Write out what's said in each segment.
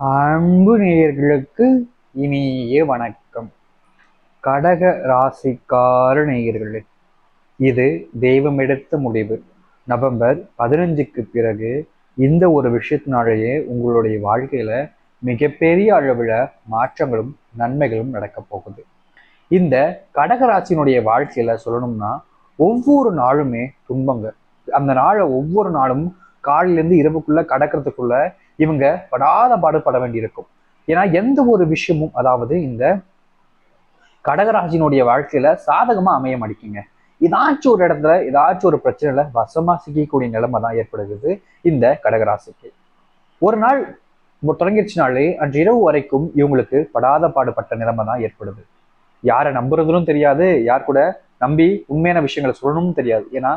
அன்பு நேயர்களுக்கு இனிய வணக்கம். கடக ராசிக்கார நேயர்களே இது தெய்வம் எடுத்த முடிவு. நவம்பர் பதினஞ்சுக்கு பிறகு இந்த ஒரு விஷயத்தினாலேயே உங்களுடைய வாழ்க்கையில மிகப்பெரிய அளவில் மாற்றங்களும் நன்மைகளும் நடக்க போகுது. இந்த கடகராசினுடைய வாழ்க்கையில சொல்லணும்னா ஒவ்வொரு நாளுமே துன்பங்க அந்த நாளை ஒவ்வொரு நாளும் காலையிலேருந்து இரவுக்குள்ள கடக்கிறதுக்குள்ள இவங்க படாத பாடுபட வேண்டியிருக்கும். ஏன்னா எந்த ஒரு விஷயமும் அதாவது இந்த கடகராஜினுடைய வாழ்க்கையில சாதகமா அமைய மாட்டேங்க ஏதாச்சும் ஒரு இடத்துல ஏதாச்சும் ஒரு பிரச்சனையில வசமா சிக்கக்கூடிய நிலைமை தான் ஏற்படுகிறது இந்த கடகராசிக்கு. ஒரு நாள் தொடங்கிடுச்சுனாலே அன்று இரவு வரைக்கும் இவங்களுக்கு படாத பாடுபட்ட நிலைமை தான் ஏற்படுது. யாரை நம்புறதுன்னு தெரியாது யார் கூட நம்பி உண்மையான விஷயங்களை சொல்லணும்னு தெரியாது. ஏன்னா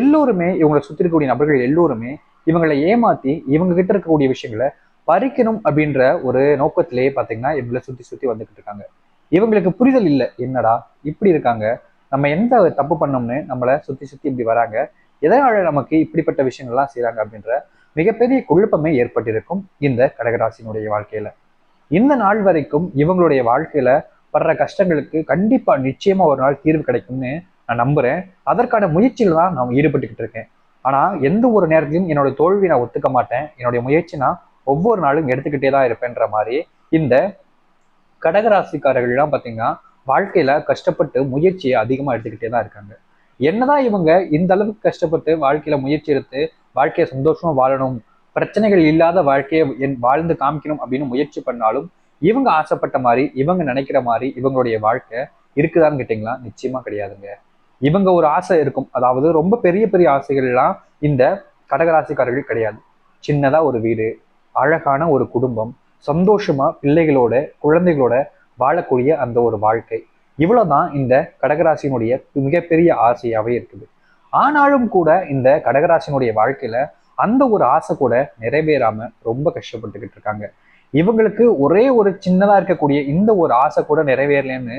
எல்லோருமே இவங்களை சுத்தி இருக்கக்கூடிய நபர்கள் எல்லோருமே இவங்களை ஏமாத்தி இவங்க கிட்ட இருக்கக்கூடிய விஷயங்களை பறிக்கணும் அப்படின்ற ஒரு நோக்கத்திலேயே பாத்தீங்கன்னா இவங்களை சுத்தி சுத்தி வந்துகிட்டு இருக்காங்க. இவங்களுக்கு புரிதல் இல்லை என்னடா இப்படி இருக்காங்க? நம்ம எந்த தப்பு பண்ணோம்னு நம்மளை சுத்தி சுத்தி இப்படி வராங்க? எதனால நமக்கு இப்படிப்பட்ட விஷயங்கள்லாம் செய்கிறாங்க அப்படின்ற மிகப்பெரிய குழப்பமே ஏற்பட்டிருக்கும் இந்த கடகராசினுடைய வாழ்க்கையில. இந்த நாள் வரைக்கும் இவங்களுடைய வாழ்க்கையில படுற கஷ்டங்களுக்கு கண்டிப்பா நிச்சயமா ஒரு நாள் தீர்வு கிடைக்கும்னு நான் நம்புறேன். அதற்கான முயற்சியில தான் நான் ஈடுபட்டுக்கிட்டு இருக்கேன். ஆனா எந்த ஒரு நேரத்திலும் என்னோட தோல்வி நான் ஒத்துக்க மாட்டேன். என்னுடைய முயற்சி நான் ஒவ்வொரு நாளும் எடுத்துக்கிட்டே தான் இருப்பேன்ற மாதிரி இந்த கடகராசிக்காரர்கள்லாம் பார்த்தீங்கன்னா வாழ்க்கையில கஷ்டப்பட்டு முயற்சியை அதிகமா எடுத்துக்கிட்டே தான் இருக்காங்க. என்னதான் இவங்க இந்த அளவுக்கு கஷ்டப்பட்டு வாழ்க்கையில முயற்சி எடுத்து வாழ்க்கையை சந்தோஷமா வாழணும் பிரச்சனைகள் இல்லாத வாழ்க்கையை என் வாழ்ந்து காமிக்கணும் அப்படின்னு முயற்சி பண்ணாலும் இவங்க ஆசைப்பட்ட மாதிரி இவங்க நினைக்கிற மாதிரி இவங்களுடைய வாழ்க்கை இருக்குதான்னு கேட்டிங்களா? நிச்சயமா கிடையாதுங்க. இவங்க ஒரு ஆசை இருக்கும். அதாவது ரொம்ப பெரிய பெரிய ஆசைகள்லாம் இந்த கடகராசிக்காரர்கள் கிடையாது. சின்னதா ஒரு வீடு அழகான ஒரு குடும்பம் சந்தோஷமா பிள்ளைகளோட குழந்தைகளோட வாழக்கூடிய அந்த ஒரு வாழ்க்கை. இவ்வளவுதான் இந்த கடகராசியினுடைய மிகப்பெரிய ஆசையாவே இருக்குது. ஆனாலும் கூட இந்த கடகராசியினுடைய வாழ்க்கையில அந்த ஒரு ஆசை கூட நிறைவேறாம ரொம்ப கஷ்டப்பட்டுக்கிட்டு இருக்காங்க. இவங்களுக்கு ஒரே ஒரு சின்னதா இருக்கக்கூடிய இந்த ஒரு ஆசை கூட நிறைவேறலன்னு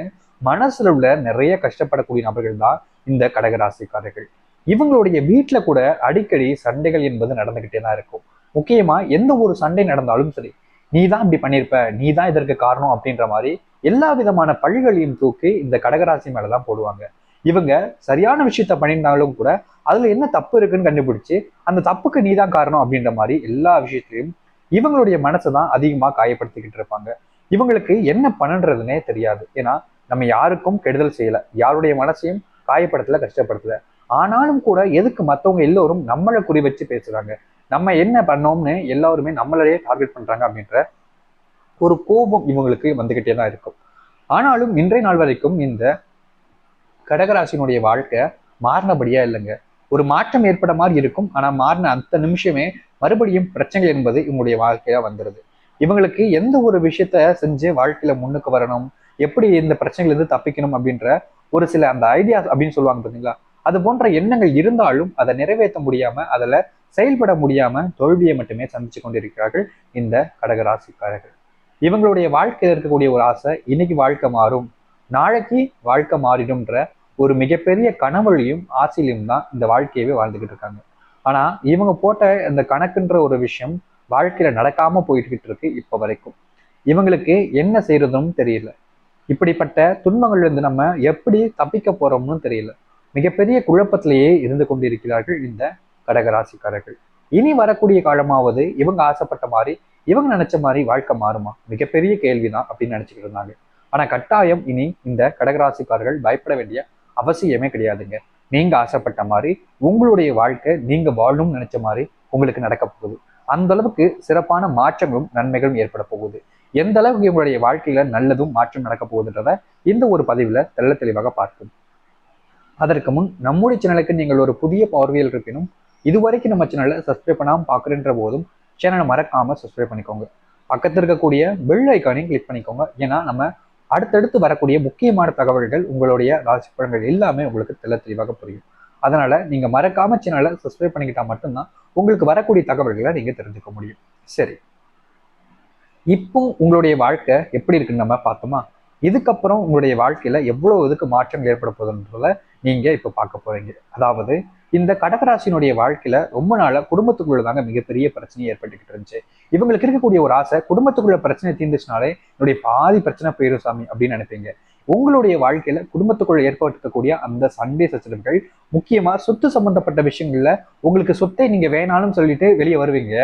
மனசுல உள்ள நிறைய கஷ்டப்படக்கூடிய நபர்கள் தான் இந்த கடகராசிக்காரர்கள். இவங்களுடைய வீட்டுல கூட அடிக்கடி சண்டைகள் என்பது நடந்துகிட்டே தான் இருக்கும். முக்கியமா எந்த ஒரு சண்டை நடந்தாலும் சரி நீ தான் இப்படி பண்ணியிருப்ப நீ தான் இதற்கு காரணம் அப்படின்ற மாதிரி எல்லா விதமான பழிகளையும் தூக்கி இந்த கடகராசி மேலதான் போடுவாங்க. இவங்க சரியான விஷயத்த பண்ணியிருந்தாலும் கூட அதுல என்ன தப்பு இருக்குன்னு கண்டுபிடிச்சு அந்த தப்புக்கு நீ தான் காரணம் அப்படின்ற மாதிரி எல்லா விஷயத்திலையும் இவங்களுடைய மனசை தான் அதிகமா காயப்படுத்திக்கிட்டு இருப்பாங்க. இவங்களுக்கு என்ன பண்ணுன்றதுனே தெரியாது. ஏன்னா நம்ம யாருக்கும் கெடுதல் செய்யல. யாருடைய மனசையும் காயப்படுத்தல கஷ்டப்படுத்தல. ஆனாலும் கூட எதுக்கு மத்தவங்க எல்லோரும் நம்மளை குறி வச்சு பேசுறாங்க? நம்ம என்ன பண்ணோம்னு எல்லாருமே நம்மளையே டார்கெட் பண்றாங்க அப்படின்ற ஒரு கோபம் இவங்களுக்கு வந்துகிட்டே தான் இருக்கும். ஆனாலும் இன்றைய நாள் வரைக்கும் இந்த கடகராசினுடைய வாழ்க்கை மாறினபடியா இல்லைங்க. ஒரு மாற்றம் ஏற்பட மாதிரி இருக்கும். ஆனா மாறின அந்த நிமிஷமே மறுபடியும் பிரச்சனை என்பது இவங்களுடைய வாழ்க்கையா வந்துடுது இவங்களுக்கு எந்த ஒரு விஷயத்த செஞ்சு வாழ்க்கையில முன்னுக்கு வரணும்? எப்படி இந்த பிரச்சனைகள் இருந்து தப்பிக்கணும் அப்படின்ற ஒரு சில அந்த ஐடியாஸ் அப்படின்னு சொல்லுவாங்க பார்த்தீங்களா? அது போன்ற எண்ணங்கள் இருந்தாலும் அதை நிறைவேற்ற முடியாம அதில் செயல்பட முடியாம தோல்வியை மட்டுமே சந்திச்சு கொண்டிருக்கிறார்கள் இந்த கடகராசிக்காரர்கள். இவங்களுடைய வாழ்க்கையில் இருக்கக்கூடிய ஒரு ஆசை இன்னைக்கு வாழ்க்கை மாறும் நாளைக்கு வாழ்க்கை மாறிடும்ன்ற ஒரு மிகப்பெரிய கனவுலையும் ஆசையிலையும் தான் இந்த வாழ்க்கையவே வாழ்ந்துகிட்டு இருக்காங்க. ஆனா இவங்க போட்ட இந்த கணக்குன்ற ஒரு விஷயம் வாழ்க்கையில நடக்காம போயிட்டு இருக்கு இப்போ வரைக்கும். இவங்களுக்கு என்ன செய்யறதுன்னு தெரியல. இப்படிப்பட்ட துன்பங்கள்ல இருந்து நம்ம எப்படி தப்பிக்க போறோம்னு தெரியல. மிகப்பெரிய குழப்பத்திலேயே இருந்து கொண்டிருக்கிறார்கள் இந்த கடகராசிக்காரர்கள். இனி வரக்கூடிய காலமாவது இவங்க ஆசைப்பட்ட மாதிரி இவங்க நினைச்ச மாதிரி வாழ்க்கை மாறுமா? மிகப்பெரிய கேள்விதான் அப்படின்னு நினைச்சுக்கிட்டு இருந்தாங்க. ஆனா கட்டாயம் இனி இந்த கடகராசிக்காரர்கள் பயப்பட வேண்டிய அவசியமே கிடையாதுங்க. நீங்க ஆசைப்பட்ட மாதிரி உங்களுடைய வாழ்க்கை நீங்க வாழணும்னு நினைச்ச மாதிரி உங்களுக்கு நடக்க போகுது. அந்த அளவுக்கு சிறப்பான மாற்றங்களும் நன்மைகளும் ஏற்பட போகுது. எந்த அளவுக்கு உங்களுடைய வாழ்க்கையில நல்லதும் மாற்றம் நடக்க போகுதுன்றத இந்த ஒரு பதிவுல தெள்ள தெளிவாக பார்க்கும் அதற்கு முன் நம்முடைய சேனலுக்கு நீங்கள் ஒரு புதிய பார்வையில் இருப்பினும் இதுவரைக்கும் நம்ம சேனலை சப்ஸ்கிரைப் பண்ணாமல் பார்க்குறன்ற போதும் சேனலை மறக்காம சப்ஸ்கிரைப் பண்ணிக்கோங்க. பக்கத்தில் இருக்கக்கூடிய பெல் ஐக்கானையும் கிளிக் பண்ணிக்கோங்க. ஏன்னா நம்ம அடுத்தடுத்து வரக்கூடிய முக்கியமான தகவல்கள் உங்களுடைய ராசி படங்கள் எல்லாமே உங்களுக்கு தெள்ள தெளிவாக புரியும். அதனால நீங்க மறக்காம சேனலை சப்ஸ்கிரைப் பண்ணிக்கிட்டா மட்டும்தான் உங்களுக்கு வரக்கூடிய தகவல்களை நீங்க தெரிஞ்சுக்க முடியும். சரி. இப்போ உங்களுடைய வாழ்க்கை எப்படி இருக்குன்னு நம்ம பார்த்தோமா? இதுக்கப்புறம் உங்களுடைய வாழ்க்கையில எவ்வளவு இதுக்கு மாற்றம் ஏற்பட போகுதுன்றத நீங்க இப்ப பார்க்க போறீங்க. அதாவது இந்த கடகராசினுடைய வாழ்க்கையில ரொம்ப நாளா குடும்பத்துக்குள்ள தாங்க மிகப்பெரிய பிரச்சனை ஏற்பட்டுக்கிட்டு இருந்துச்சு. இவங்களுக்கு இருக்கக்கூடிய ஒரு ஆசை குடும்பத்துக்குள்ள பிரச்சனை தீர்ந்துச்சுனாலே என்னுடைய பாதி பிரச்சனை போயிரும் சாமி அப்படின்னு நினைப்பீங்க. உங்களுடைய வாழ்க்கையில குடும்பத்துக்குள்ள ஏற்படுத்தக்கூடிய அந்த சண்டே சச்சரவுகள் முக்கியமா சொத்து சம்பந்தப்பட்ட விஷயங்கள்ல உங்களுக்கு சொத்தை நீங்க வேணாலும் சொல்லிட்டு வெளியே வருவீங்க.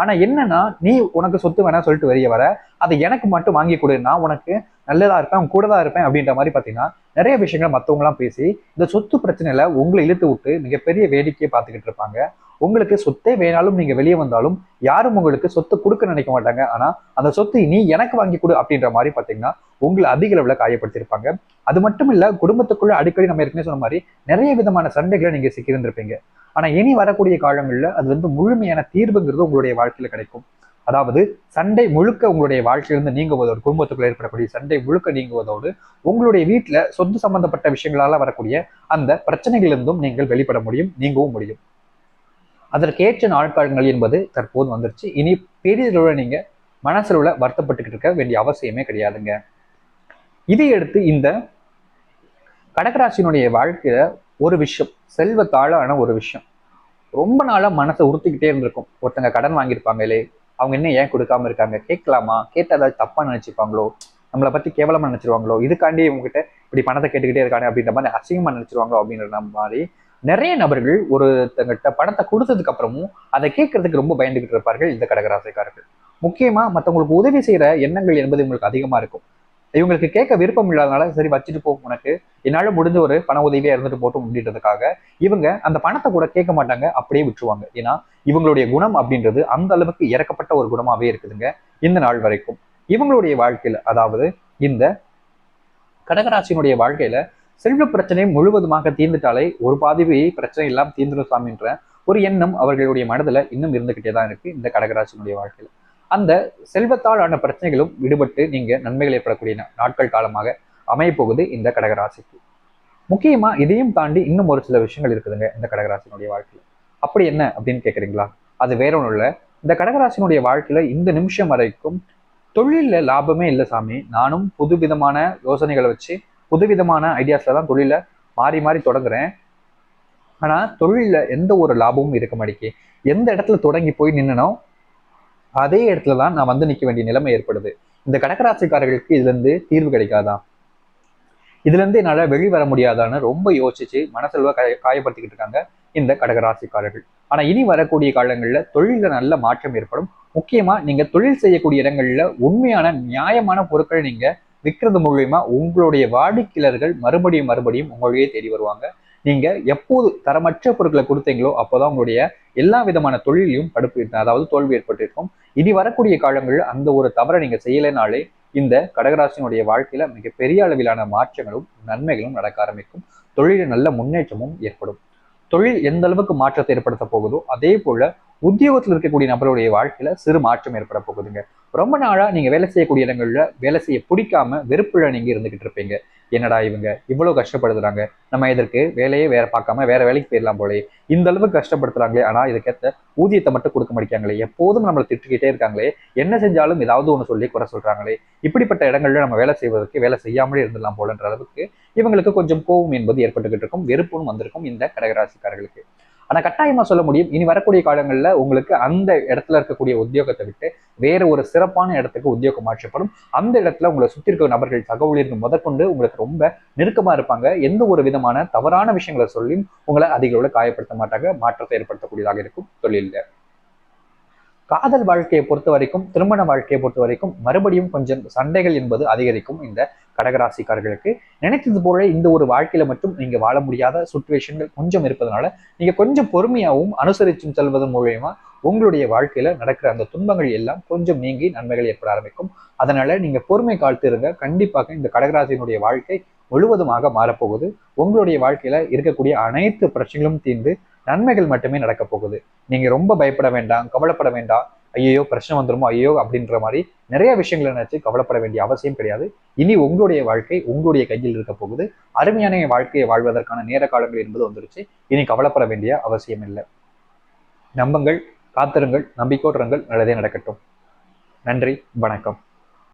ஆனா என்னன்னா நீ உனக்கு சொத்து வேணா சொல்லிட்டு வெளியே வர அதை எனக்கு மட்டும் வாங்கி கொடு. நான் உனக்கு நல்லதா இருப்பேன் கூட தான் இருப்பேன் அப்படின்ற மாதிரி பாத்தீங்கன்னா நிறைய விஷயங்கள் மற்றவங்களாம் பேசி இந்த சொத்து பிரச்சனையில உங்களை இழுத்து விட்டு மிகப்பெரிய வேடிக்கையை பார்த்துக்கிட்டு இருப்பாங்க. உங்களுக்கு சொத்தே வேணாலும் நீங்க வெளியே வந்தாலும் யாரும் உங்களுக்கு சொத்து கொடுக்க நினைக்க மாட்டாங்க. ஆனா அந்த சொத்து நீ எனக்கு வாங்கி கொடு அப்படின்ற மாதிரி பாத்தீங்கன்னா உங்களை அதிக அளவுல காயப்படுத்திருப்பாங்க அது மட்டும் இல்ல குடும்பத்துக்குள்ள அடிக்கடி நம்ம ஏற்கனவே சொன்ன மாதிரி நிறைய விதமான சண்டைகளை நீங்க சிக்கியிருந்திருப்பீங்க. ஆனா இனி வரக்கூடிய காலங்கள்ல அது வந்து முழுமையான தீர்வுங்கிறது உங்களுடைய வாழ்க்கையில கிடைக்கும். அதாவது சண்டை முழுக்க உங்களுடைய வாழ்க்கையிலிருந்து நீங்குவதோடு குடும்பத்துக்குள்ள ஏற்படக்கூடிய சண்டை முழுக்க நீங்குவதோடு உங்களுடைய வீட்டுல சொத்து சம்பந்தப்பட்ட விஷயங்களால வரக்கூடிய அந்த பிரச்சனைகளிலிருந்தும் நீங்கள் வெளிப்பட முடியும் நீங்கவும் முடியும். அதற்கேற்ற நாட்காலங்கள் என்பது தற்போது வந்துருச்சு. இனி பெரியதளவில் நீங்கள் மனசுல வருத்தப்பட்டுக்கிட்டு இருக்க வேண்டிய அவசியமே கிடையாதுங்க. இதையடுத்து இந்த கடகராசினுடைய வாழ்க்கையில ஒரு விஷயம் செல்வத்தாளான ஒரு விஷயம். ரொம்ப நாளாக மனசை உறுத்திக்கிட்டே இருந்திருக்கும். ஒருத்தங்க கடன் வாங்கியிருப்பாங்களே அவங்க என்ன ஏன் கொடுக்காம இருக்காங்க? கேட்கலாமா? கேட்ட ஏதாவது தப்பாக நினச்சிப்பாங்களோ நம்மளை பற்றி கேவலமாக நினச்சிருவாங்களோ? இதுக்காண்டி உங்ககிட்ட இப்படி பணத்தை கேட்டுக்கிட்டே இருக்காங்க அப்படின்ற மாதிரி அசிங்கமாக நினச்சிருவாங்களோ அப்படின்ற மாதிரி நிறைய நபர்கள் ஒருத்தங்கிட்ட பணத்தை கொடுத்ததுக்கு அப்புறமும் அதை கேட்கறதுக்கு ரொம்ப பயந்துகிட்டு இருப்பார்கள் இந்த கடகராசிக்காரர்கள். முக்கியமா மற்றவங்களுக்கு உதவி செய்யற எண்ணங்கள் என்பது உங்களுக்கு அதிகமா இருக்கும். இவங்களுக்கு கேட்க விருப்பம் இல்லாதனால சரி வச்சுட்டு போ உனக்கு. என்னால முடிஞ்ச ஒரு பண உதவியா இருந்துட்டு போட்டோம் அப்படின்றதுக்காக இவங்க அந்த பணத்தை கூட கேட்க மாட்டாங்க அப்படியே விட்டுருவாங்க. ஏன்னா இவங்களுடைய குணம் அப்படின்றது அந்த அளவுக்கு இறக்கப்பட்ட ஒரு குணமாவே இருக்குதுங்க இந்த நாள் வரைக்கும். இவங்களுடைய வாழ்க்கையில அதாவது இந்த கடகராசியினுடைய வாழ்க்கையில செல்வ பிரச்சனை முழுவதுமாக தீர்ந்துட்டாலே ஒரு பாதிவை பிரச்சனை எல்லாம் தீர்ந்துடும் சாமின்ற ஒரு எண்ணம் அவர்களுடைய மனதுல இன்னும் இருந்துகிட்டே தான் இருக்கு இந்த கடகராசினுடைய வாழ்க்கையில. அந்த செல்வத்தால் ஆன பிரச்சனைகளும் விடுபட்டு நீங்க நன்மைகள் ஏற்படக்கூடிய நாட்கள் காலமாக அமையப்போகுது இந்த கடகராசிக்கு. முக்கியமா இதையும் தாண்டி இன்னும் ஒரு சில விஷயங்கள் இருக்குதுங்க இந்த கடகராசினுடைய வாழ்க்கையில. அப்படி என்ன அப்படின்னு கேட்குறீங்களா அது வேற ஒன்றும் இல்லை. இந்த கடகராசினுடைய வாழ்க்கையில இந்த நிமிஷம் வரைக்கும் தொழிலில் லாபமே இல்லை சாமி. நானும் புது விதமான யோசனைகளை வச்சு புதுவிதமான ஐடியாஸ்ல தான் தொழிலை மாறி மாறி தொடங்குறேன். ஆனால் தொழிலில் எந்த ஒரு லாபமும் இருக்க மாட்டேங்கி எந்த இடத்துல தொடங்கி போய் நின்னனோ அதே இடத்துல தான் நான் வந்து நிற்க வேண்டிய நிலைமை ஏற்படுது. இந்த கடகராசிக்காரர்களுக்கு இதுலேருந்து தீர்வு கிடைக்காதா? இதுல இருந்து வெளிவர வெளி வர முடியாதான்னு ரொம்ப யோசிச்சு மனசெல்வ காய காயப்படுத்திக்கிட்டு இருக்காங்க இந்த கடகராசிக்காரர்கள். ஆனால் இனி வரக்கூடிய காலங்களில் தொழிலில் நல்ல மாற்றம் ஏற்படும். முக்கியமா நீங்கள் தொழில் செய்யக்கூடிய இடங்களில் உண்மையான நியாயமான பொருட்களை நீங்கள் விற்கிறது மூலயமா உங்களுடைய வாடிக்கையாளர்கள் மறுபடியும் மறுபடியும் உங்களையே தேடி வருவாங்க. நீங்க எப்போது தரமற்ற பொருட்களை கொடுத்தீங்களோ அப்போதான் உங்களுடைய எல்லா விதமான தொழிலையும் படுப்பு அதாவது தோல்வி ஏற்பட்டிருக்கும். இனி வரக்கூடிய காலங்களில் அந்த ஒரு தவறை நீங்க செய்யலைனாலே இந்த கடகராசினுடைய வாழ்க்கையில மிகப்பெரிய அளவிலான மாற்றங்களும் நன்மைகளும் நடக்க ஆரம்பிக்கும். தொழிலில் நல்ல முன்னேற்றமும் ஏற்படும். தொழில் எந்த அளவுக்கு மாற்றத்தை ஏற்படுத்த போகுதோ அதே போல உத்தியோகத்தில் இருக்கக்கூடிய நபருடைய வாழ்க்கையில சிறு மாற்றம் ஏற்பட போகுதுங்க. ரொம்ப நாளா நீங்க வேலை செய்யக்கூடிய இடங்கள்ல வேலை செய்ய பிடிக்காம வெறுப்புல நீங்க இருந்துகிட்டு இருப்பீங்க. என்னடா இவங்க இவ்வளவு கஷ்டப்படுத்துறாங்க நம்ம இதற்கு வேலையே வேற பார்க்காம வேற வேலைக்கு போயிடலாம் போலே. இந்த அளவுக்கு கஷ்டப்படுத்துறாங்களே. ஆனா இதுக்கேற்ற ஊதியத்தை மட்டும் கொடுக்க மாட்டேங்காங்களே எப்போதும் நம்மளை திட்டுக்கிட்டே இருக்காங்களே. என்ன செஞ்சாலும் ஏதாவது ஒன்று சொல்லி குறை சொல்றாங்களே. இப்படிப்பட்ட இடங்கள்ல நம்ம வேலை செய்வதற்கு வேலை செய்யாமலே இருந்துடலாம் போலன்ற அளவுக்கு இவங்களுக்கு கொஞ்சம் கோபம் என்பது ஏற்பட்டுக்கிட்டு இருக்கும். வெறுப்பும் வந்திருக்கும் இந்த கடகராசிக்காரர்களுக்கு. ஆனா கட்டாயமா சொல்ல முடியும் இனி வரக்கூடிய காலங்கள்ல உங்களுக்கு அந்த இடத்துல இருக்கக்கூடிய உத்தியோகத்தை விட்டு வேற ஒரு சிறப்பான இடத்துக்கு உத்தியோகம் மாற்றப்படும். அந்த இடத்துல உங்களை சுத்தி இருக்கிற நபர்கள் தகவலிருந்து முதற்கொண்டு உங்களுக்கு ரொம்ப நெருக்கமா இருப்பாங்க. எந்த ஒரு விதமான தவறான விஷயங்களை சொல்லி உங்களை அதிக காயப்படுத்த மாட்டாங்க மாற்றத்தை ஏற்படுத்தக்கூடியதாக இருக்கும் தொழில காதல் வாழ்க்கையை பொறுத்த வரைக்கும் திருமண வாழ்க்கையை பொறுத்த வரைக்கும் மறுபடியும் கொஞ்சம் சண்டைகள் என்பது அதிகரிக்கும் இந்த கடகராசிக்காரர்களுக்கு. நினைத்தது போல இந்த ஒரு வாழ்க்கையில மட்டும் நீங்க வாழ முடியாத சுச்சுவேஷன்கள் கொஞ்சம் இருப்பதனால நீங்க கொஞ்சம் பொறுமையாகவும் அனுசரிச்சும் செல்வதன் மூலயமா உங்களுடைய வாழ்க்கையில நடக்கிற அந்த துன்பங்கள் எல்லாம் கொஞ்சம் நீங்கி நன்மைகள் ஏற்பட ஆரம்பிக்கும். அதனால நீங்க பொறுமை காழ்த்திருங்க கண்டிப்பாக இந்த கடகராசியினுடைய வாழ்க்கை முழுவதுமாக மாறப்போகுது. உங்களுடைய வாழ்க்கையில இருக்கக்கூடிய அனைத்து பிரச்சனைகளும் தீர்ந்து நன்மைகள் மட்டுமே நடக்க போகுது. நீங்க ரொம்ப பயப்பட வேண்டாம் கவலைப்பட வேண்டாம். ஐயோ பிரச்சனை வந்துருமோ ஐயோ அப்படின்ற மாதிரி நிறைய விஷயங்களை நினைச்சு கவலைப்பட வேண்டிய அவசியம் கிடையாது. இனி உங்களுடைய வாழ்க்கை உங்களுடைய கையில் இருக்க போகுது. அருமையான வாழ்க்கையை வாழ்வதற்கான நேர காலங்கள் என்பது வந்துருச்சு. இனி கவலைப்பட வேண்டிய அவசியம் இல்லை. நம்பங்கள் காத்திருங்கள் நம்பிக்கோட்டுறங்கள் நல்லதே நடக்கட்டும். நன்றி வணக்கம்.